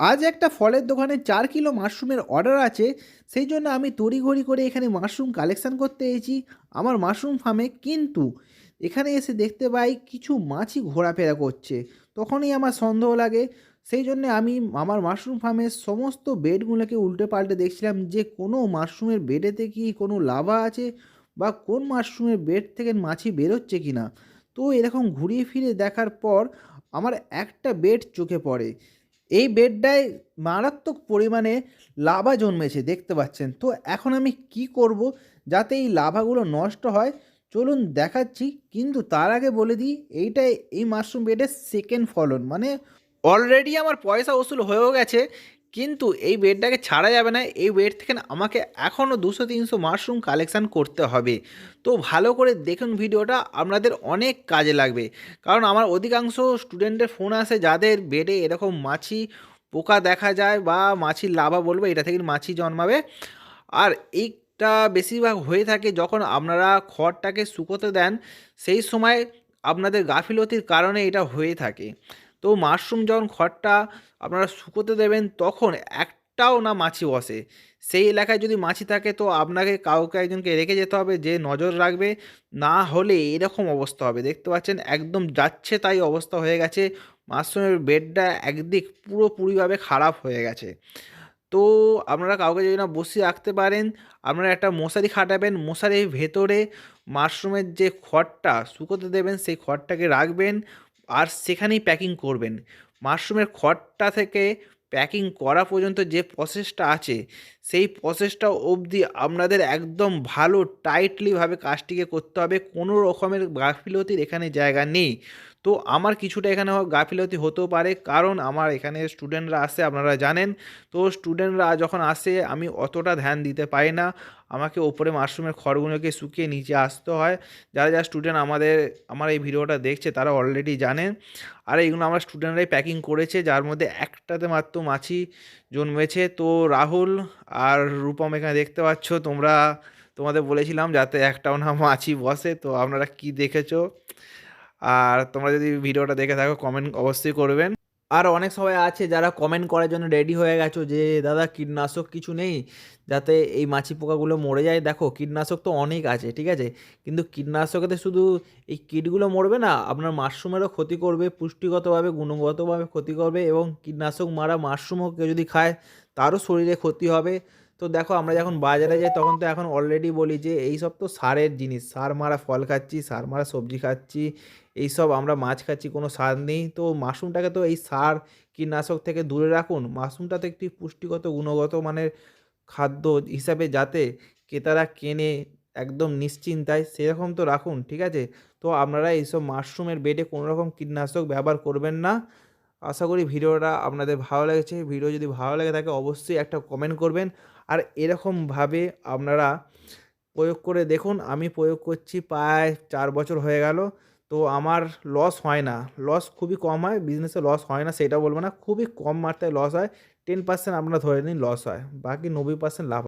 আজ একটা ফলের দোকানে চার কিলো মাশরুমের অর্ডার আছে, সেই জন্য আমি তড়িঘড়ি করে এখানে মাশরুম কালেকশান করতে এসেছি। আমার মাশরুম ফার্মে কিন্তু এখানে এসে দেখতে পাই কিছু মাছি ঘোরাফেরা করছে। তখনই আমার সন্দেহ লাগে, সেই জন্য আমি আমার মাশরুম ফার্মের সমস্ত বেডগুলোকে উল্টে পাল্টে দেখছিলাম যে কোনো মাশরুমের বেডেতে কি কোনো লাভা আছে বা কোন মাশরুমের বেড থেকে মাছি বেরোচ্ছে কি না তো এরকম ঘুরিয়ে ফিরে দেখার পর আমার একটা বেড চোখে পড়ে। এই বেডটায় মারাত্মক পরিমাণে লাভা জন্মেছে, দেখতে পাচ্ছেন। তো এখন আমি কি করব যাতে এই লাভাগুলো নষ্ট হয়? চলুন দেখাচ্ছি, কিন্তু তার আগে বলে দিই, এইটাই এই মাশরুম বেডের সেকেন্ড ফলন। মানে অলরেডি আমার পয়সা ওসুল হয়েও গেছে কিন্তু এই বেডটাকে ছাড়া যাবে না, এই বেড থেকে আমাকে এখনও দুশো, তিনশো মাশরুম কালেকশান করতে হবে। তো ভালো করে দেখুন ভিডিওটা, আপনাদের অনেক কাজে লাগবে। কারণ আমার অধিকাংশ স্টুডেন্টের ফোন আসে যাদের বেডে এরকম মাছি পোকা দেখা যায় বা মাছির লাভা বলবে, এটা থেকে মাছি জন্মাবে। আর এইটা বেশিরভাগ হয়ে থাকে যখন আপনারা খড়টাকে শুকোতে দেন, সেই সময় আপনাদের গাফিলতির কারণে এটা হয়ে থাকে। তো মাশরুম যখন খড়টা আপনারা শুকোতে দেবেন, তখন একটাও না মাছি বসে। সেই এলাকায় যদি মাছি থাকে, তো আপনাকে কাউকে একজনকে রেখে যেতে হবে যে নজর রাখবে। না হলে এরকম অবস্থা হবে। দেখতে পাচ্ছেন, একদম যাচ্ছে তাই অবস্থা হয়ে গেছে। মাশরুমের বেডটা একদিক পুরোপুরিভাবে খারাপ হয়ে গেছে। তো আপনারা কাউকে যদি না বসিয়ে রাখতে পারেন, আপনারা একটা মশারি খাটাবেন। মশারির ভেতরে মাশরুমের যে খড়টা শুকোতে দেবেন, সেই খড়টাকে রাখবেন। আর সেখানেই প্যাকিং করবেন। মাশরুমের খড়টা থেকে প্যাকিং করা পর্যন্ত যে প্রসেসটা আছে, সেই প্রসেসটা অবধি আপনাদের একদম ভালো টাইটলিভাবে কাজটিকে করতে হবে। কোনো রকমের গাফিলতির এখানে জায়গা নেই। তো আমার কিছুটা এখানে গাফিলতি হতেও পারে। কারণ আমার এখানে স্টুডেন্টরা আসে আপনারা জানেন। তো স্টুডেন্টরা যখন আসে, আমি অতটা ধ্যান দিতে পারি না। আমাকে ওপরে মাশরুমের খড়গুলোকে শুকিয়ে নিচে আসতে হয়। যারা যারা স্টুডেন্ট আমাদের, আমার এই ভিডিওটা দেখছে, তারা অলরেডি জানেন আর এইগুলো আমার স্টুডেন্টরাই প্যাকিং করেছে, যার মধ্যে একটাতে মাত্র মাছি জন্মেছে। তো রাহুল আর রূপম এখানে দেখতে পাচ্ছ, তোমরা তোমাদের বলেছিলাম যাতে একটাও না মাছি বসে। তো আপনারা কি দেখেছ? আর তোমরা যদি ভিডিওটা দেখে থাকো কমেন্ট অবশ্যই করবেন। আর অনেক সবাই আছে যারা কমেন্ট করার জন্য রেডি হয়ে গেছো যে, দাদা, কীটনাশক কিছু নেই যাতে এই মাছি পোকাগুলো মরে যায়। দেখো, কীটনাশক তো অনেক আছে, ঠিক আছে? কিন্তু কীটনাশকেতে শুধু এই কীটগুলো মরবে না, আপনার মাশরুমেরও ক্ষতি করবে, পুষ্টিগতভাবে, গুণগতভাবে ক্ষতি করবে এবং কীটনাশক মারা মাশরুমও কেউ যদি খায়, তারও শরীরে ক্ষতি হবে। তো দেখো আমরা যখন বাজারে যাই তখন তো এখন অলরেডি বলি যে এই সব তো সারের জিনিস। সার মারা ফল খাচ্ছি, সার মারা সবজি খাচ্ছি এই সব আমরা মাছ খাচ্ছি, কোনো সার নেই। তো মাশরুমটাকে তো এই সার কীটনাশক থেকে দূরে রাখুন। মাশরুমটাতে একটি পুষ্টিগত, গুণগত মানের খাদ্য হিসাবে যাতে ক্রেতারা কেনে একদম নিশ্চিন্তায় সেরকম তো রাখুন, ঠিক আছে? তো আপনারা এইসব মাশরুমের বেডে কোনো রকম কীটনাশক ব্যবহার করবেন না। আশা করি ভিডিওটা আপনাদের ভালো লেগেছে। ভিডিও যদি ভালো লেগে থাকে, অবশ্যই একটা কমেন্ট করবেন। আর এরকমভাবে আপনারা প্রয়োগ করে দেখুন, আমি প্রয়োগ করছি প্রায় চার বছর হয়ে গেল। তো আমার লস হয় না। লস খুবই কম হয় বিজনেসে লস হয় না, সেটা বলব না। খুবই কম মাত্রায় লস হয়। টেন পার্সেন্ট আপনারা ধরে নিন লস হয়। বাকি নব্বই পার্সেন্ট লাভ